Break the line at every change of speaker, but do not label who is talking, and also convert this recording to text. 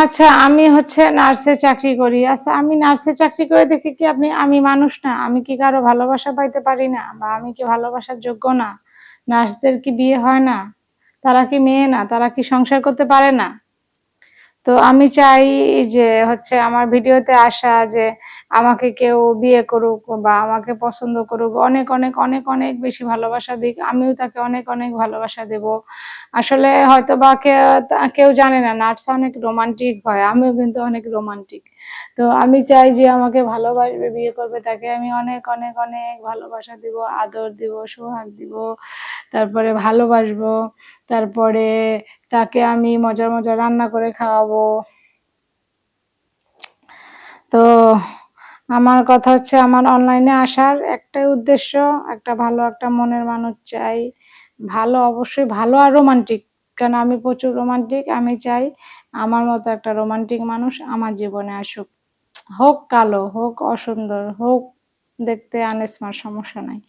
আচ্ছা আমি হচ্ছে নার্সে চাকরি করি। আচ্ছা আমি নার্সে চাকরি করে দেখি কি আপনি, আমি মানুষ না, আমি কি কারও ভালোবাসা পাইতে পারি না বা আমি কি ভালোবাসার যোগ্য না? নার্সদের কি বিয়ে হয় না? তারা কি মেয়ে না? তারা কি সংসার করতে পারে না? তো আমি চাই যে হচ্ছে আমার ভিডিওতে আসা যে আমাকে কেউ বিয়ে করুক বা আমাকে পছন্দ করুক, অনেক অনেক অনেক অনেক বেশি ভালোবাসা দিক, আমিও তাকে অনেক অনেক ভালোবাসা দেব। আসলে হয়তো বা কেউ জানে না নার্স অনেক রোমান্টিক হয়, আমিও কিন্তু অনেক রোমান্টিক। তো আমি চাই যে আমাকে ভালোবাসবে, বিয়ে করবে, তাকে আমি অনেক অনেক অনেক ভালোবাসা দিব, আদর দিব, সোহাগ দিব। তারপরে ভালোবাসবো, তারপরে তাকে আমি মজার মজার রান্না করে খাওয়াবো। তো আমার কথা হচ্ছে আমার অনলাইনে আসার একটাই উদ্দেশ্য, একটা ভালো একটা মনের মানুষ চাই। ভালো, অবশ্যই ভালো আর রোমান্টিক কারণ আমি প্রচুর রোমান্টিক আমি চাই আমার মতো একটা রোমান্টিক মানুষ আমার জীবনে আসুক। হোক কালো, হোক অসুন্দর, হোক দেখতে আনস্মার সমস্যা নাই।